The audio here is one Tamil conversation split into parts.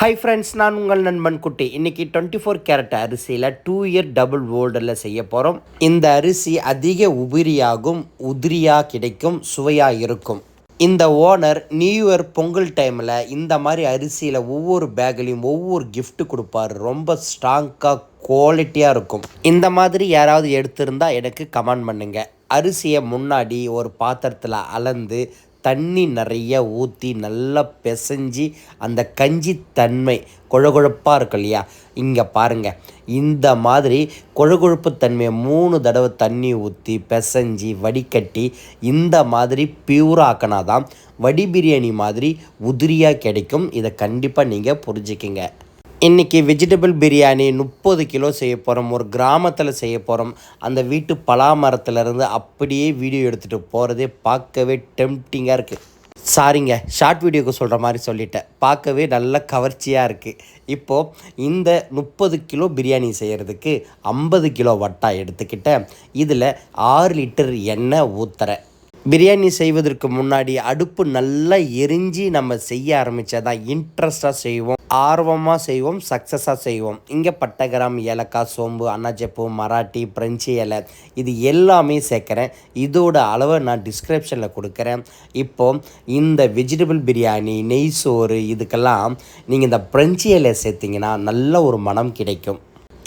ஹை ஃப்ரெண்ட்ஸ் நான் உங்கள் நண்பன் குட்டி. இன்றைக்கி டுவெண்ட்டி ஃபோர் கேரட் அரிசியில் டூ இயர் டபுள் ஓல்டில் செய்ய போகிறோம் இந்த அரிசி அதிக உபிரியாகும் உதிரியாக கிடைக்கும் சுவையாக இருக்கும். இந்த ஓனர் நியூ இயர் பொங்கல் டைமில் இந்த மாதிரி அரிசியில் ஒவ்வொரு பேக்லேயும் ஒவ்வொரு கிஃப்ட் கொடுப்பாரு. ரொம்ப ஸ்ட்ராங்காக குவாலிட்டியாக இருக்கும். இந்த மாதிரி யாராவது எடுத்திருந்தால் எனக்கு கமெண்ட் பண்ணுங்கள் அரிசியை முன்னாடி ஒரு பாத்திரத்தில் அளந்து தண்ணி நிறைய ஊற்றி நல்லா பிசைஞ்சி அந்த கஞ்சி தன்மை கொழகொழப்பாக இருக்கும் இல்லையா? இங்கே பாருங்கள் இந்த மாதிரி கொழகொழுப்பு தன்மையை மூணு தடவை தண்ணி ஊற்றி பிசைஞ்சி வடிகட்டி இந்த மாதிரி பியூராக்கினா தான் வடி பிரியாணி மாதிரி உதிரியாக கிடைக்கும். இதை கண்டிப்பாக நீங்கள் புரிஞ்சுக்கிங்க. இன்றைக்கி வெஜிடபிள் பிரியாணி முப்பது கிலோ செய்ய போகிறோம் ஒரு கிராமத்தில் செய்ய போகிறோம் அந்த வீட்டு பலாமரத்துலேருந்து அப்படியே வீடியோ எடுத்துகிட்டு போகிறதே பார்க்கவே டெம்டிங்காக இருக்குது சாரிங்க ஷார்ட் வீடியோக்கு சொல்கிற மாதிரி சொல்லிட்டேன். பார்க்கவே நல்ல கவர்ச்சியாக இருக்குது இப்போது இந்த முப்பது கிலோ பிரியாணி செய்கிறதுக்கு ஐம்பது கிலோ வட்டா எடுத்துக்கிட்டேன். இதில் ஆறு லிட்டர் எண்ணெய் ஊற்றுறேன் பிரியாணி செய்வதற்கு முன்னாடி அடுப்பு நல்லா எரிஞ்சு நம்ம செய்ய ஆரம்பித்ததான் இன்ட்ரெஸ்டாக செய்வோம் ஆர்வமாக செய்வோம் சக்ஸஸாக செய்வோம். இங்கே பட்டை கிராம் ஏலக்காய் சோம்பு அன்னாச்சப்பூ மராட்டி பிரெஞ்சு இலை இது எல்லாமே சேர்க்குறேன். இதோட அளவை நான் டிஸ்கிரிப்ஷனில் கொடுக்குறேன். இப்போது இந்த வெஜிடபிள் பிரியாணி நெய் சோறு இதுக்கெல்லாம் நீங்கள் இந்த பிரெஞ்சு இலை சேர்த்திங்கன்னா நல்ல ஒரு மனம் கிடைக்கும்.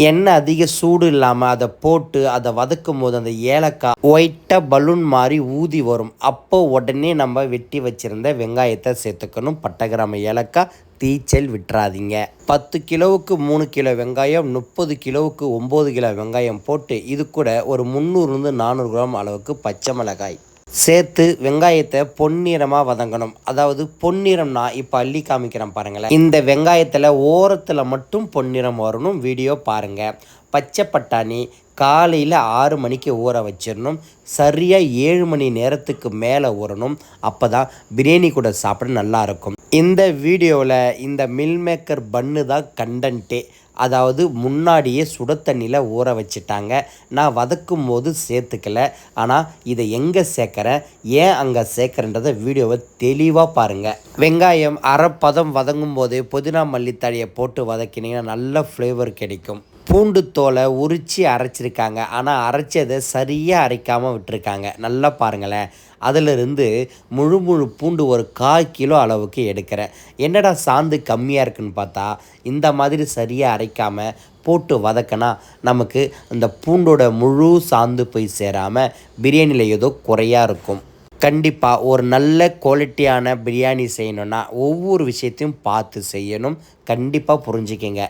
எண்ணெய் அதிக சூடு இல்லாமல் அதை போட்டு அதை வதக்கும் போது அந்த ஏலக்காய் ஒயிட்டாக பலூன் மாதிரி ஊதி வரும். அப்போ உடனே நம்ம வெட்டி வச்சுருந்த வெங்காயத்தை சேர்த்துக்கணும். பட்டை கிராம ஏலக்காய் தீச்சல் விட்டுறாதீங்க. பத்து கிலோவுக்கு மூணு கிலோ வெங்காயம் முப்பது கிலோவுக்கு ஒம்பது கிலோ வெங்காயம் போட்டு இது கூட ஒரு முந்நூறுலேருந்து நானூறு கிராம் அளவுக்கு பச்சை மிளகாய். சேர்த்து வெங்காயத்தை பொன்னிறமாக வதங்கணும். அதாவது பொன்னிறம்னா இப்போ அள்ளி காமிக்கிறேன் பாருங்களேன். இந்த வெங்காயத்தில் ஓரத்தில் மட்டும் பொன்னிறம் வரணும் வீடியோ பாருங்கள் பச்சை பட்டாணி காலையில் ஆறு மணிக்கு ஊற வச்சிடணும். சரியாக ஏழு மணி நேரத்துக்கு மேலே ஊறணும். அப்போ தான் பிரியாணி கூட சாப்பிட நல்லாயிருக்கும் இந்த வீடியோவில் இந்த மில்மேக்கர் பன்னு தான் கண்டன்ட்டே அதாவது முன்னாடியே சுட தண்ணியில் ஊற வச்சுட்டாங்க. நான் வதக்கும் போது சேர்த்துக்கல. ஆனால் இதை எங்கே சேர்க்குறேன் ஏன் அங்கே சேர்க்குறேன்றதை வீடியோவை தெளிவாக பாருங்கள் வெங்காயம் அரை பதம் வதங்கும் போது புதினா மல்லித்தழையை போட்டு வதக்கினீங்கன்னா நல்ல ஃப்ளேவர் கிடைக்கும். பூண்டு தோலை உரித்து அரைச்சிருக்காங்க. ஆனால் அரைச்சதை சரியாக அரைக்காமல் விட்டுருக்காங்க. நல்லா பாருங்களேன். அதிலிருந்து முழு முழு பூண்டு ஒரு கால் கிலோ அளவுக்கு எடுக்கிறேன் என்னடா சாந்து கம்மியாக இருக்குன்னு பார்த்தா இந்த மாதிரி சரியாக அரைக்காமல் போட்டு வதக்கினா நமக்கு அந்த பூண்டோட முழு சாந்து போய் சேராமல் பிரியாணியில் ஏதோ குறையாக இருக்கும். கண்டிப்பாக ஒரு நல்ல குவாலிட்டியான பிரியாணி செய்யணுன்னா ஒவ்வொரு விஷயத்தையும் பார்த்து செய்யணும். கண்டிப்பாக புரிஞ்சுக்கிங்க.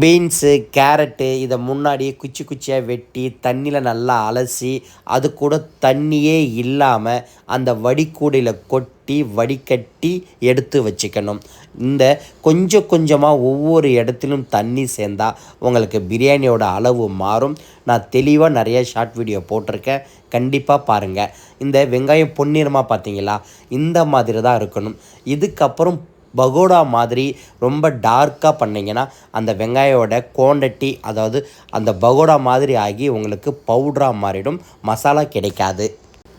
பீன்ஸு கேரட்டு இதை முன்னாடியே குச்சி குச்சியாக வெட்டி தண்ணியில் நல்லா அலசி அது கூட தண்ணியே இல்லாமல் அந்த வடிகூடையில் கொட்டி வடிகட்டி எடுத்து வச்சுக்கணும். இந்த கொஞ்சம் கொஞ்சமாக ஒவ்வொரு இடத்திலும் தண்ணி சேர்ந்தால் உங்களுக்கு பிரியாணியோட அளவு மாறும். நான் தெளிவாக நிறைய ஷார்ட் வீடியோ போட்டிருக்கேன். கண்டிப்பாக பாருங்கள் இந்த வெங்காயம் பொன்னிறமாக பார்த்தீங்களா? இந்த மாதிரி தான் இருக்கணும். இதுக்கப்புறம் பகோடா மாதிரி ரொம்ப டார்க்காக பண்ணிங்கன்னா அந்த வெங்காயோட குவான்டிட்டி அதாவது அந்த பகோடா மாதிரி ஆகி உங்களுக்கு பவுடராக மாறிடும் மசாலா கிடைக்காது.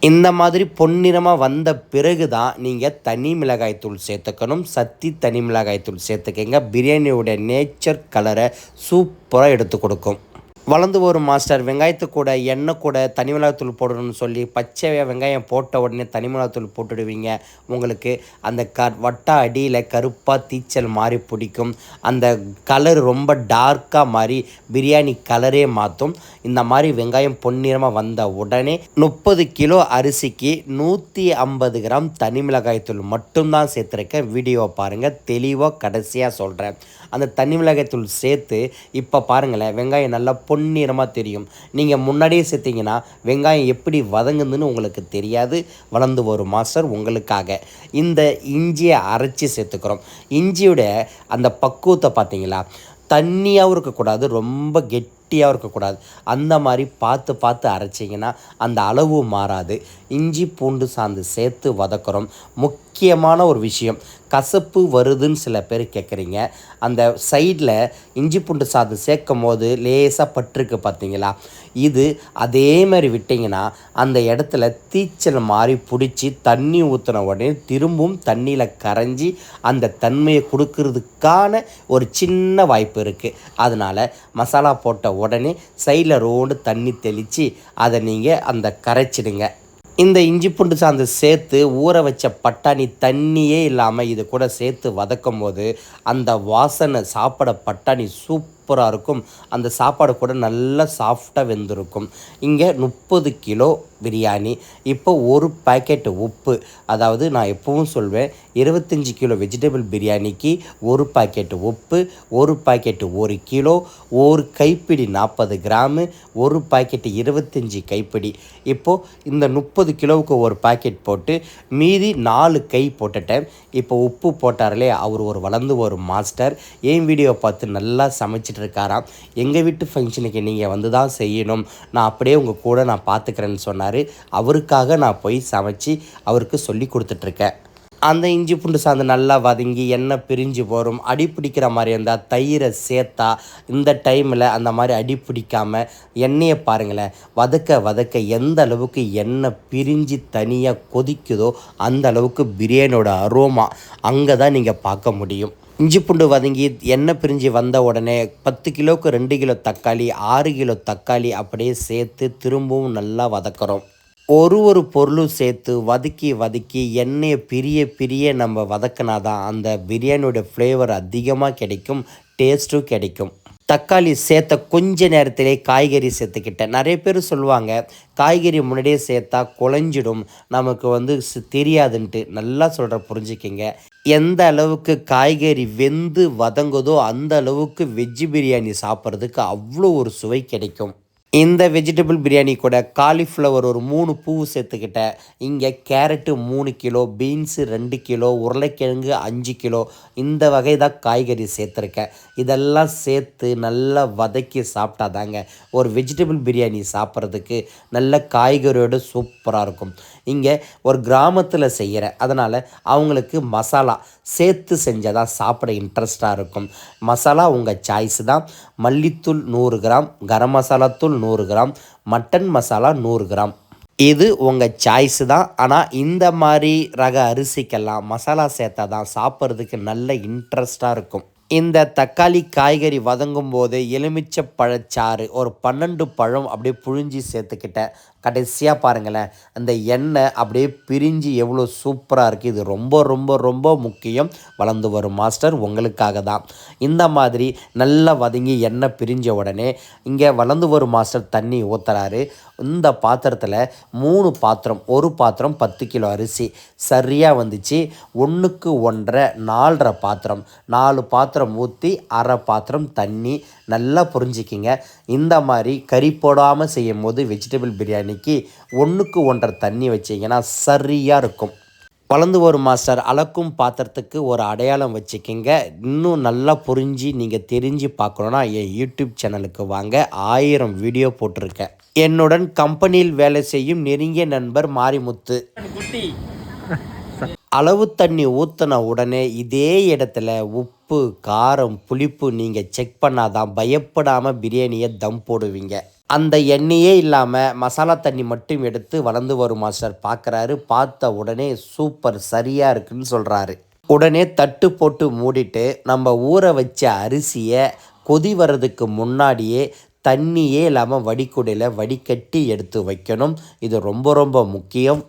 இந்த மாதிரி பொன்னிறமாக வந்த பிறகு தான் நீங்கள் தனி மிளகாய் தூள் சேர்த்துக்கணும். சத்தி தனி மிளகாய் தூள் சேர்த்துக்கங்க. பிரியாணியோட நேச்சர் கலரை சூப்பராக எடுத்து கொடுக்கும். வளர்ந்து வரும் மாஸ்டர் வெங்காயத்து கூட எண்ணெய் கூட தனி மிளகாத்தூள் போடணும்னு சொல்லி பச்சையாக வெங்காயம் போட்ட உடனே தனி மிளகாத்தூள் போட்டுடுவீங்க. உங்களுக்கு அந்த க வட்டா அடியில் கருப்பாக தீச்சல் மாதிரி பிடிக்கும். அந்த கலர் ரொம்ப டார்க்காக மாதிரி பிரியாணி கலரே மாற்றும் இந்த மாதிரி வெங்காயம் பொன்னிறமாக வந்த உடனே முப்பது கிலோ அரிசிக்கு நூற்றி ஐம்பது கிராம் தனி மிளகாய்த்தூள் மட்டும்தான் சேர்த்துருக்கேன் வீடியோவை பாருங்கள் தெளிவாக கடைசியாக சொல்கிறேன் அந்த தனி மிளகாய்த்தூள் சேர்த்து இப்போ பாருங்களேன் வெங்காயம் நல்லா பொன்னிறமாக தெரியும். நீங்கள் முன்னாடியே சேர்த்திங்கன்னா வெங்காயம் எப்படி வதங்குதுன்னு உங்களுக்கு தெரியாது. வளர்ந்து வரும் மாஸ்டர் உங்களுக்காக. இந்த இஞ்சியை அரைச்சி சேர்த்துக்கிறோம். இஞ்சியோட அந்த பக்குவத்தை பார்த்தீங்களா? தண்ணியாகவும் இருக்கக்கூடாது ரொம்ப கெட்டியாகவும் இருக்கக்கூடாது. அந்த மாதிரி பார்த்து பார்த்து அரைச்சிங்கன்னா அந்த அளவு மாறாது. இஞ்சி பூண்டு சாந்து சேர்த்து வதக்குறோம். முக்கிய முக்கியமான ஒரு விஷயம். கசப்பு வருதுன்னு சில பேர் கேட்குறீங்க அந்த சைடில் இஞ்சி பூண்டு சாதம் சேர்க்கும் போது லேசாக பட்டிருக்கு பார்த்தீங்களா இது அதே மாதிரி விட்டிங்கன்னா அந்த இடத்துல தீச்சல் மாதிரி பிடிச்சி தண்ணி ஊற்றின உடனே திரும்பவும் தண்ணியில் கரைஞ்சி அந்த தன்மையை கொடுக்கறதுக்கான ஒரு சின்ன வாய்ப்பு இருக்குது அதனால் மசாலா போட்ட உடனே சைடில் ரோண்டு தண்ணி தெளித்து அதை நீங்கள் அந்த கரைச்சிடுங்க. இந்த இஞ்சி பூண்டு சாந்து சேர்த்து ஊற வச்ச பட்டாணி தண்ணியே இல்லாமல் இது கூட சேர்த்து வதக்கும் போது அந்த வாசனை சாப்பிட பட்டாணி சூப் சூப்பராக இருக்கும். அந்த சாப்பாடு கூட நல்லா சாஃப்டாக வெந்திருக்கும். இங்கே முப்பது கிலோ பிரியாணி. இப்போ ஒரு பேக்கெட் உப்பு. அதாவது நான் எப்பவும் சொல்வேன் இருபத்தஞ்சி கிலோ வெஜிடபிள் பிரியாணிக்கு ஒரு பாக்கெட் உப்பு ஒரு பாக்கெட்டு ஒரு கிலோ ஒரு கைப்பிடி நாற்பது கிராமு ஒரு பாக்கெட்டு இருபத்தஞ்சி கைப்பிடி. இப்போது இந்த முப்பது கிலோவுக்கு ஒரு பாக்கெட் போட்டு மீதி நாலு கை போட்டுட்டேன். இப்போ உப்பு போட்டார்லே அவர் ஒரு வளர்ந்து ஒரு மாஸ்டர். என் வீடியோ பார்த்து நல்லா இருக்காராம் எங்கள் வீட்டு ஃபங்க்ஷனுக்கு நீங்கள் வந்து தான் செய்யணும். நான் அப்படியே உங்கள் கூட நான் பார்த்துக்கிறேன்னு சொன்னார். அவருக்காக நான் போய் சமைச்சு அவருக்கு சொல்லி கொடுத்துட்ருக்கேன். அந்த இஞ்சி பூண்டு சாந்து நல்லா வதங்கி எண்ணெய் பிரிஞ்சு போகும் அடி பிடிக்கிற மாதிரி இருந்தால் தயிரை சேர்த்தா இந்த டைமில் அந்த மாதிரி அடி பிடிக்காமல் எண்ணெயை பாருங்களேன். வதக்க வதக்க எந்த அளவுக்கு எண்ணெய் பிரிஞ்சு தனியாக கொதிக்குதோ அந்த அளவுக்கு பிரியாணியோட அரோமா அங்கே தான் நீங்கள் பார்க்க முடியும். இஞ்சி பூண்டு வதங்கி எண்ணெய் பிரிஞ்சு வந்த உடனே பத்து கிலோவுக்கு ரெண்டு கிலோ தக்காளி ஆறு கிலோ தக்காளி அப்படியே சேர்த்து திரும்பவும் நல்லா வதக்குறோம். ஒரு ஒரு பொருளும் சேர்த்து வதக்கி வதக்கி எண்ணெயை பிரிய பிரிய நம்ம வதக்கினா தான் அந்த பிரியாணியோட ஃப்ளேவர் அதிகமாக கிடைக்கும் டேஸ்ட்டும் கிடைக்கும். தக்காளி சேர்த்த கொஞ்ச நேரத்திலே காய்கறி சேர்த்துக்கிட்டேன். நிறைய பேர் சொல்லுவாங்க காய்கறி முன்னாடியே சேர்த்தா குழஞ்சிடும் நமக்கு வந்து தெரியாதுன்ட்டு. நல்லா சொல்கிற புரிஞ்சுக்கிங்க. எந்த அளவுக்கு காய்கறி வெந்து வதங்குதோ அந்த அளவுக்கு வெஜ்ஜு பிரியாணி சாப்பிட்றதுக்கு அவ்வளோ ஒரு சுவை கிடைக்கும். இந்த வெஜிடபிள் பிரியாணி கூட காலிஃப்ளவர் ஒரு மூணு பூ சேர்த்துக்கிட்டேன் இங்கே கேரட்டு மூணு கிலோ பீன்ஸு ரெண்டு கிலோ உருளைக்கிழங்கு அஞ்சு கிலோ. இந்த வகை தான் காய்கறி சேர்த்துருக்கேன் இதெல்லாம் சேர்த்து நல்லா வதக்கி சாப்பிட்டா தாங்க ஒரு வெஜிடபிள் பிரியாணி சாப்பிட்றதுக்கு நல்ல காய்கறியோடு சூப்பராக இருக்கும். இங்கே ஒரு கிராமத்தில் செய்கிறேன் அதனால் அவங்களுக்கு மசாலா சேர்த்து செஞ்சால் தான் சாப்பிட இன்ட்ரெஸ்டாக இருக்கும். மசாலா உங்கள் சாய்ஸ் தான். மல்லித்தூள் நூறு கிராம் கரம் மசாலா தூள் நூறு கிராம் மட்டன் மசாலா நூறு கிராம். இது உங்கள் சாய்ஸு தான். ஆனால் இந்த மாதிரி ரக அரிசிக்கெல்லாம் மசாலா சேர்த்தா தான் சாப்பிட்றதுக்கு நல்ல இன்ட்ரெஸ்டாக இருக்கும். இந்த தக்காளி காய்கறி வதங்கும் போது எலுமிச்சை பழச்சாறு ஒரு பன்னெண்டு பழம் அப்படியே புழிஞ்சி சேர்த்துக்கிட்டேன் கடைசியாக பாருங்களேன் அந்த எண்ணெய் அப்படியே பிரிஞ்சு எவ்வளோ சூப்பராக இருக்குது இது ரொம்ப ரொம்ப ரொம்ப முக்கியம். வளர்ந்து வரும் மாஸ்டர் உங்களுக்காக தான். இந்த மாதிரி நல்லா வதங்கி எண்ணெய் பிரிஞ்ச உடனே இங்கே வளர்ந்து வரும் மாஸ்டர் தண்ணி ஊற்றுறாரு இந்த பாத்திரத்தில் மூணு பாத்திரம் ஒரு பாத்திரம் பத்து கிலோ அரிசி. சரியாக வந்துச்சு. ஒன்றுக்கு ஒன்றரை நாலரை பாத்திரம். நாலு பாத்திரம் ஊற்றி அரை பாத்திரம் தண்ணி. நல்லா புரிஞ்சிக்கிங்க. இந்த மாதிரி கறி போடாமல் செய்யும் போது வெஜிடபிள் பிரியாணிக்கு ஒன்றுக்கு ஒன்றரை தண்ணி வச்சிங்கன்னா சரியாக இருக்கும். வளர்ந்து வரும் மாஸ்டர். அளக்கும் பாத்திரத்துக்கு ஒரு அடையாளம் வச்சுக்கிங்க. இன்னும் நல்லா புரிஞ்சு நீங்கள் தெரிஞ்சு பார்க்கணுன்னா என் யூடியூப் சேனலுக்கு வாங்க. ஆயிரம் வீடியோ போட்டிருக்கேன். என்னுடன் கம்பெனியில் வேலை செய்யும் நெருங்கிய நண்பர் மாரிமுத்து. அளவு தண்ணி ஊற்றின உடனே இதே இடத்துல உப்பு காரம் புளிப்பு நீங்கள் செக் பண்ணாதான் பயப்படாமல் பிரியாணியை தம் போடுவீங்க. அந்த எண்ணெயே இல்லாமல் மசாலா தண்ணி மட்டும் எடுத்து வளர்ந்து வரும் மாஸ்டர். பார்க்குறாரு பார்த்த உடனே சூப்பர் சரியாக இருக்குன்னு சொல்கிறாரு உடனே தட்டு போட்டு மூடிட்டு நம்ம ஊற வச்ச அரிசியை கொதி வர்றதுக்கு முன்னாடியே தண்ணியே இல்லாமல் வடிகுடையில் வடிகட்டி எடுத்து வைக்கணும். இது ரொம்ப ரொம்ப முக்கியம்.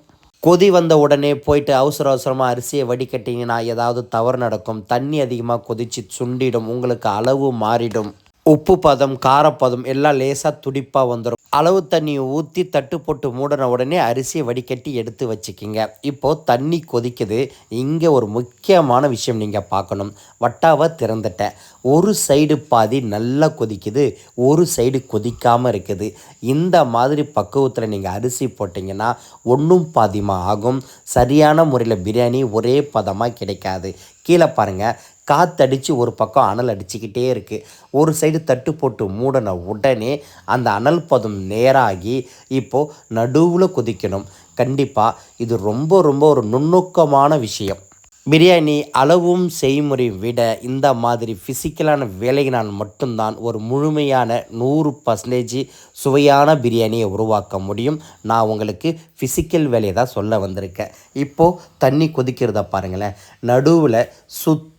கொதி வந்த உடனே போயிட்டு அவசர அவசரமாக அரிசியை வடிகட்டிங்கன்னா ஏதாவது தவறு நடக்கும். தண்ணி அதிகமாக கொதிச்சு சுண்டிடும். உங்களுக்கு அளவு மாறிடும். உப்பு பதம் காரப்பதம் எல்லாம் லேசாக துடிப்பாக வந்துடும் அளவு தண்ணியை ஊற்றி தட்டு போட்டு மூடின உடனே அரிசியை வடிகட்டி எடுத்து வச்சுக்கிங்க. இப்போது தண்ணி கொதிக்குது. இங்கே ஒரு முக்கியமான விஷயம் நீங்கள் பார்க்கணும். வட்டாவை திறந்துட்டேன் ஒரு சைடு பாதி நல்லா கொதிக்குது. ஒரு சைடு கொதிக்காமல் இருக்குது. இந்த மாதிரி பக்குவத்தில் நீங்கள் அரிசி போட்டிங்கன்னா ஒன்றும் பாதிமாக ஆகும். சரியான முறையில் பிரியாணி ஒரே பதமாக கிடைக்காது. கீழே பாருங்கள் காத்தடிச்சு ஒரு பக்கம் அனல் அடிச்சுக்கிட்டே இருக்குது ஒரு சைடு தட்டு போட்டு மூடின உடனே அந்த அனல் பதம் நேராகி இப்போது நடுவில் கொதிக்கணும். கண்டிப்பாக இது ரொம்ப ரொம்ப ஒரு நுண்ணுக்கமான விஷயம். பிரியாணி அளவும் செய்முறை விட இந்த மாதிரி ஃபிசிக்கலான வேலையினால் மட்டும்தான் ஒரு முழுமையான நூறு பர்சன்டேஜ் சுவையான பிரியாணியை உருவாக்க முடியும். நான் உங்களுக்கு ஃபிசிக்கல் வேலையை தான் சொல்ல வந்திருக்கேன். இப்போது தண்ணி கொதிக்கிறத பாருங்களேன். நடுவில்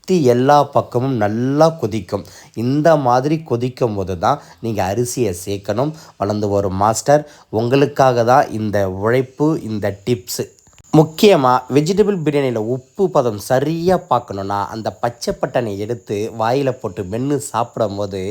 சுற்றி எல்லா பக்கமும் நல்லா கொதிக்கும். இந்த மாதிரி கொதிக்கும் போது தான் நீங்கள் அரிசியை சேர்க்கணும். வளர்ந்து வரும் மாஸ்டர் உங்களுக்காக தான் இந்த உழைப்பு இந்த டிப்ஸு. முக்கியமாக வெஜிடபிள் பிரியாணியில் உப்பு பதம் சரியாக பார்க்கணுன்னா அந்த பச்சை பட்டாணி எடுத்து வாயில் போட்டு மென்று சாப்பிடும்போது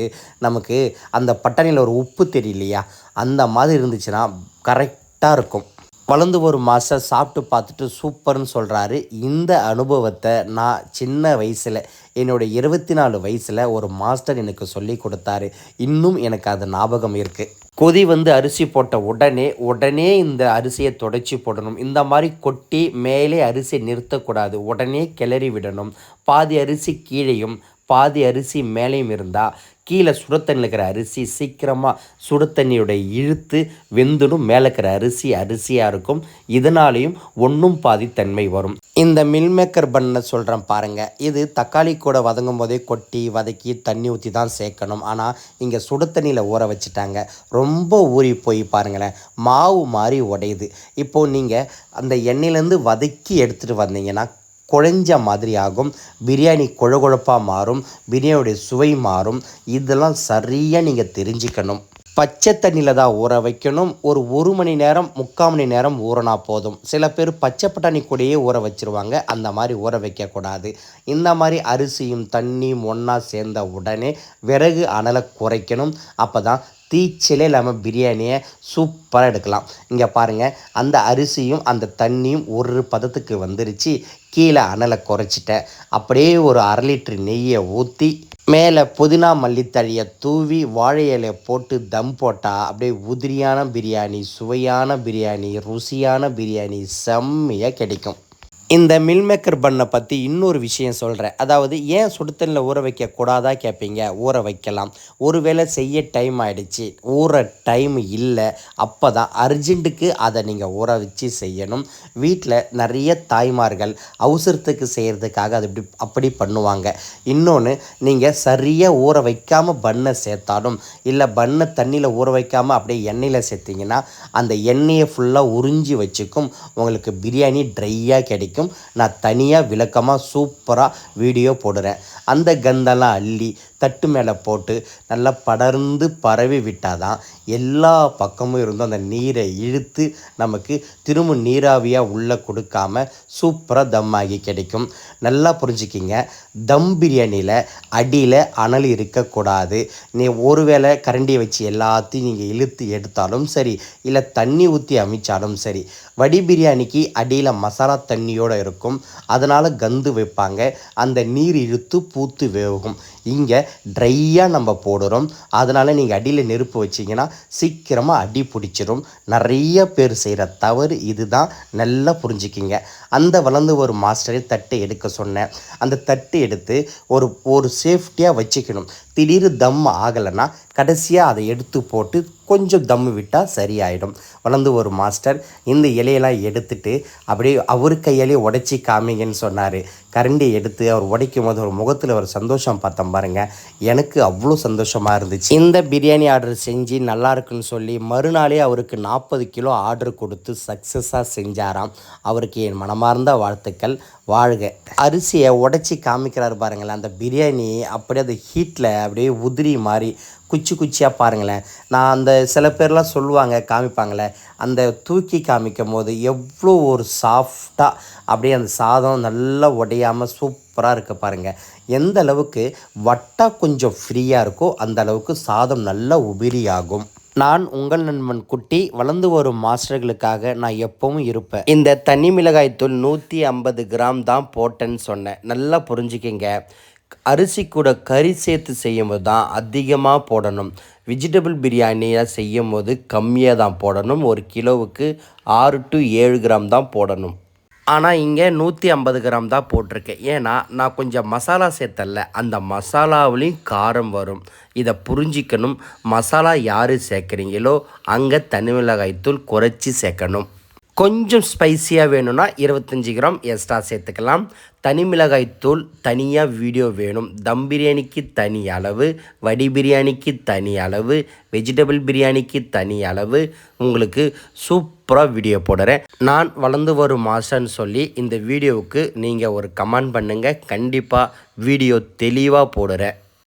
நமக்கு அந்த பட்டாணியில் ஒரு உப்பு தெரியலையா அந்த மாதிரி இருந்துச்சுன்னா கரெக்டாக இருக்கும். வளர்ந்து ஒரு மாதம் சாப்பிட்டு பார்த்துட்டு சூப்பர்னு சொல்கிறாரு இந்த அனுபவத்தை நான் சின்ன வயசில் என்னுடைய இருபத்தி நாலு வயசில் ஒரு மாஸ்டர் எனக்கு சொல்லி கொடுத்தாரு. இன்னும் எனக்கு அது ஞாபகம் இருக்குது கொதி வந்து அரிசி போட்ட உடனே உடனே இந்த அரிசியை தொடச்சி போடணும். இந்த மாதிரி கொட்டி மேலே அரிசி நிறுத்தக்கூடாது. உடனே கிளறி விடணும். பாதி அரிசி கீழேயும் பாதி அரிசி மேலேயும் இருந்தால் கீழே சுடத்தண்ணில் இருக்கிற அரிசி சீக்கிரமாக சுடத்தண்ணியோட இழுத்து வெந்துடும். மேலே இருக்கிற அரிசி அரிசியாக இருக்கும். இதனாலேயும் ஒன்றும் பாதி தன்மை வரும். இந்த மில்மேக்கர் பண்ண சொல்கிறேன் பாருங்கள் இது தக்காளி கூட வதங்கும் போதே கொட்டி வதக்கி தண்ணி ஊற்றி தான் சேர்க்கணும். ஆனால் இங்கே சுடு தண்ணியில் ஊற வச்சுட்டாங்க. ரொம்ப ஊறி போய் பாருங்களேன். மாவு மாதிரி உடையுது. இப்போது நீங்கள் அந்த எண்ணெயிலேருந்து வதக்கி எடுத்துகிட்டு வந்தீங்கன்னா குழஞ்ச மாதிரி ஆகும் பிரியாணி குழகுழப்பாக மாறும். பிரியாணியோடைய சுவை மாறும். இதெல்லாம் சரியாக நீங்கள் தெரிஞ்சுக்கணும். பச்சை தண்ணியில் தான் ஊற வைக்கணும். ஒரு ஒரு மணி நேரம் முக்கால் மணி நேரம் ஊறினா போதும். சில பேர் பச்சை பட்டாணி கூடயே ஊற வச்சுருவாங்க. அந்த மாதிரி ஊற வைக்கக்கூடாது. இந்த மாதிரி அரிசியும் தண்ணியும் ஒன்றா சேர்ந்த உடனே விறகு அனலை குறைக்கணும். அப்போ தான் தீச்சலே இல்லாமல் பிரியாணியை சூப்பராக எடுக்கலாம். இங்கே பாருங்கள் அந்த அரிசியும் அந்த தண்ணியும் ஒரு பதத்துக்கு வந்துருச்சு. கீழே அனலை குறைச்சிட்டேன் அப்படியே ஒரு அரை லிட்டர் நெய்யை ஊற்றி மேலே புதினா மல்லித்தழையை தூவி வாழை இலையை போட்டு தம் போட்டால் அப்படியே உதிரியான பிரியாணி சுவையான பிரியாணி ருசியான பிரியாணி செம்மையாக கிடைக்கும். இந்த மில்மேக்கர் பண்ணை பற்றி இன்னொரு விஷயம் சொல்கிறேன் அதாவது ஏன் சுடுத்தண்ணில் ஊற வைக்கக்கூடாதா கேட்பீங்க ஊற வைக்கலாம். ஒருவேளை செய்ய டைம் ஆகிடுச்சு ஊற டைம் இல்லை. அப்போ தான் அர்ஜென்ட்டுக்கு அதை நீங்கள் ஊற வச்சு செய்யணும். வீட்டில் நிறைய தாய்மார்கள் அவசரத்துக்கு செய்கிறதுக்காக அது இப்படி அப்படி பண்ணுவாங்க. இன்னொன்று நீங்கள் சரியாக ஊற வைக்காமல் பண்ணை சேர்த்தாலும் இல்லை பண்ணை தண்ணியில் ஊற வைக்காமல் அப்படியே எண்ணெயில் சேர்த்திங்கன்னா அந்த எண்ணெயை ஃபுல்லாக உறிஞ்சி வச்சுக்கும் உங்களுக்கு பிரியாணி ட்ரையாக கிடைக்கும். நான் தனியாக விளக்கமாக சூப்பராக வீடியோ போடுறேன். அந்த கந்தெல்லாம் அள்ளி தட்டு மேலே போட்டு நல்லா படர்ந்து பரவி விட்டால் தான் எல்லா பக்கமும் இருந்தும் அந்த நீரை இழுத்து நமக்கு திரும்ப நீராவியாக உள்ளே கொடுக்காம சூப்பராக தம் ஆகி கிடைக்கும். நல்லா புரிஞ்சுக்கிங்க. தம் பிரியாணியில் அடியில் அனல் இருக்கக்கூடாது. நீ ஒருவேளை கரண்டியை வச்சு எல்லாத்தையும் நீங்கள் இழுத்து எடுத்தாலும் சரி இல்லை தண்ணி ஊற்றி அமைச்சாலும் சரி வடி பிரியாணிக்கு அடியில் மசாலா தண்ணியோடு இருக்கும். அதனால் கந்து வைப்பாங்க. அந்த நீர் இழுத்து பூத்து வேகும். இங்கே ட்ரையாக நம்ம போடுறோம். அதனால் நீங்கள் அடியில் நெருப்பு வச்சிங்கன்னா சீக்கிரமாக அடி பிடிச்சிரும். நிறைய பேர் செய்கிற தவறு இதுதான். நல்லா புரிஞ்சுக்கிங்க. அந்த வளர்ந்து ஒரு மாஸ்டரை தட்டு எடுக்க சொன்னேன். அந்த தட்டு எடுத்து ஒரு ஒரு சேஃப்டியாக வச்சுக்கணும். திடீர் தம் ஆகலைன்னா கடைசியாக அதை எடுத்து போட்டு கொஞ்சம் தம் விட்டால் சரியாயிடும். வளர்ந்து ஒரு மாஸ்டர் இந்த இலையெல்லாம் எடுத்துட்டு அப்படியே அவர் கையாலே உடைச்சி காமிங்கன்னு சொன்னார். கரண்டி எடுத்து அவர் உடைக்கும் போது ஒரு முகத்தில் ஒரு சந்தோஷம் பார்த்தோம் பாருங்க. எனக்கு அவ்வளோ சந்தோஷமாக இருந்துச்சு. இந்த பிரியாணி ஆர்டர் செஞ்சு நல்லா இருக்குன்னு சொல்லி மறுநாளே அவருக்கு நாற்பது கிலோ ஆர்டர் கொடுத்து சக்ஸஸாக செஞ்சாராம். அவருக்கு என் மனமார்ந்த வாழ்த்துக்கள். வாழ்க. அரிசியை உடைச்சி காமிக்கிறார் பாருங்களேன். அந்த பிரியாணி அப்படியே அந்த ஹீட்டில் அப்படியே உதிரி மாதிரி குச்சி குச்சியாக பாருங்களேன். நான் அந்த சில பேர்லாம் சொல்லுவாங்க காமிப்பாங்களே அந்த தூக்கி காமிக்கும் போது எவ்வளோ ஒரு சாஃப்டாக அப்படியே அந்த சாதம் நல்லா உடையாமல் சூப்பராக இருக்க பாருங்கள் எந்த அளவுக்கு வட்டா கொஞ்சம் ஃப்ரீயாக இருக்கோ அந்த அளவுக்கு சாதம் நல்லா உபிரியாகும். நான் உங்கள் நண்பன் குட்டி வளர்ந்து வரும் மாஸ்டர்களுக்காக நான் எப்பவும் இருப்பேன். இந்த தனி மிளகாய் தூள் நூற்றி ஐம்பது கிராம் தான் போட்டேன்னு சொன்னேன். நல்லா புரிஞ்சுக்கிங்க. அரிசி கூட கறி சேர்த்து செய்யும்போது தான் அதிகமாக போடணும். வெஜிடபிள் பிரியாணியாக செய்யும் போது கம்மியாக தான் போடணும். ஒரு கிலோவுக்கு ஆறு டு ஏழு கிராம் தான் போடணும். ஆனால் இங்கே நூற்றி ஐம்பது கிராம் தான் போட்டிருக்கேன். ஏன்னா நான் கொஞ்சம் மசாலா சேர்த்தல அந்த மசாலாவிலையும் காரம் வரும். இதை புரிஞ்சிக்கணும். மசாலா யார் சேர்க்குறீங்களோ அங்கே தனி மிளகாய்த்தூள் குறைச்சி சேர்க்கணும். கொஞ்சம் ஸ்பைசியாக வேணும்னா இருபத்தஞ்சி கிராம் எக்ஸ்ட்ரா சேர்த்துக்கலாம். தனி மிளகாய் தூள் தனியாக வீடியோ வேணும். தம் பிரியாணிக்கு தனி அளவு வடி பிரியாணிக்கு தனி அளவு வெஜிடபிள் பிரியாணிக்கு தனி அளவு. உங்களுக்கு சூப்பராக வீடியோ போடுறேன். நான் வளர்ந்து வரும் மாஸ்டர்னு சொல்லி இந்த வீடியோவுக்கு நீங்கள் ஒரு கமெண்ட் பண்ணுங்கள் கண்டிப்பாக வீடியோ தெளிவாக போடுறேன்.